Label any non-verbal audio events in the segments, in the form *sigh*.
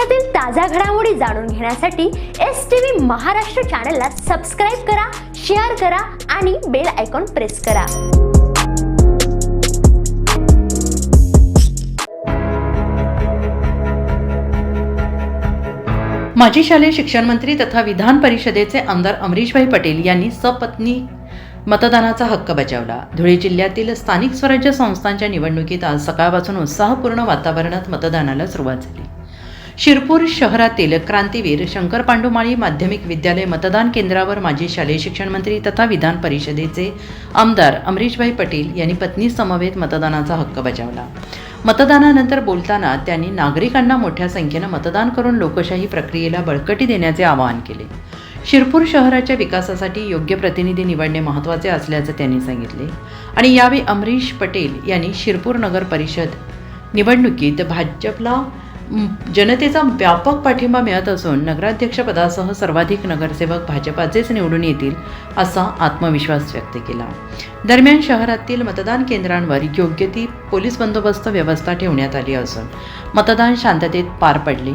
देशातील ताज्या घडामोडी जाणून घेण्यासाठी एस टी व्ही महाराष्ट्र चॅनलला सबस्क्राईब करा शेअर करा आणि बेल आयकॉन प्रेस करा. माजी शालेय शिक्षण मंत्री तथा विधान परिषदेचे आमदार अमरीशभाई पटेल यांनी सपत्नी मतदानाचा हक्क बजावला. धुळे जिल्ह्यातील स्थानिक स्वराज्य संस्थांच्या निवडणुकीत आज सकाळपासून उत्साहपूर्ण वातावरणात मतदानाला सुरुवात झाली. शिरपूर शहरातील क्रांतीवीर शंकर पांडुमाळी माध्यमिक विद्यालय मतदान केंद्रावर माजी शालेय शिक्षण मंत्री तथा विधान परिषदेचे आमदार अमरीशभाई पटेल यांनी पत्नी समवेत मतदानाचा हक्क बजावला. मतदानानंतर बोलताना त्यांनी नागरिकांना मोठ्या संख्येनं मतदान करून लोकशाही प्रक्रियेला बळकटी देण्याचे आवाहन केले. शिरपूर शहराच्या विकासासाठी योग्य प्रतिनिधी निवडणे महत्त्वाचे असल्याचं त्यांनी सांगितले आणि यावेळी अमरीश पटेल यांनी शिरपूर नगर परिषद निवडणुकीत भाजपला जनतेचा व्यापक पाठिंबा मिळत असून नगराध्यक्षपदासह सर्वाधिक नगरसेवक भाजपाचेच निवडून येतील असा आत्मविश्वास व्यक्त केला. दरम्यान शहरातील मतदान केंद्रांवर योग्य ती पोलीस बंदोबस्त व्यवस्था ठेवण्यात आली असून मतदान शांततेत पार पडले.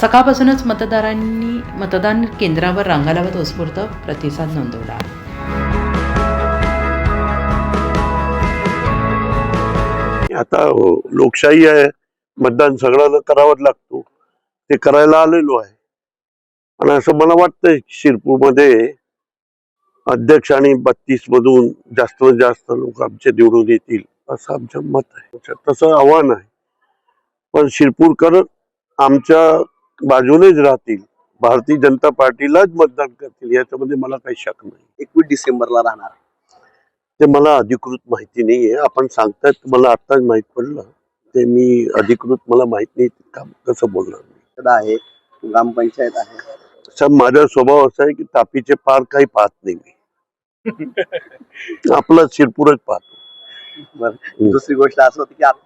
सकाळपासूनच मतदारांनी मतदान केंद्रावर रांगा लावत उत्स्फूर्त प्रतिसाद नोंदवला. आता हो, लोकशाही आहे. मतदान सगळ्यांना करावंच लागतो. ते करायला आलेलो आहे. आणि असं मला वाटतंय शिरपूरमध्ये अध्यक्ष आणि बत्तीस मधून जास्तीत जास्त लोक आमचे निवडून येतील असं आमचं मत आहे. तसं आव्हान आहे. पण शिरपूरकर आमच्या बाजूनेच राहतील. भारतीय जनता पार्टीलाच मतदान करतील याच्यामध्ये मला काही शक नाही. एकवीस डिसेंबरला राहणार. ते मला अधिकृत माहिती नाहीये. आपण सांगतायत मला आताच माहीत पडलं. ते मी अधिकृत मला माहीत नाही कसं बोलणार मी? आहे ग्रामपंचायत आहे. तसा माझा स्वभाव असा आहे की तापीचे पार काही पाहत नाही मी. *laughs* आपलं शिरपूरच पाहतो. बरं. दुसरी गोष्ट असं होती की आता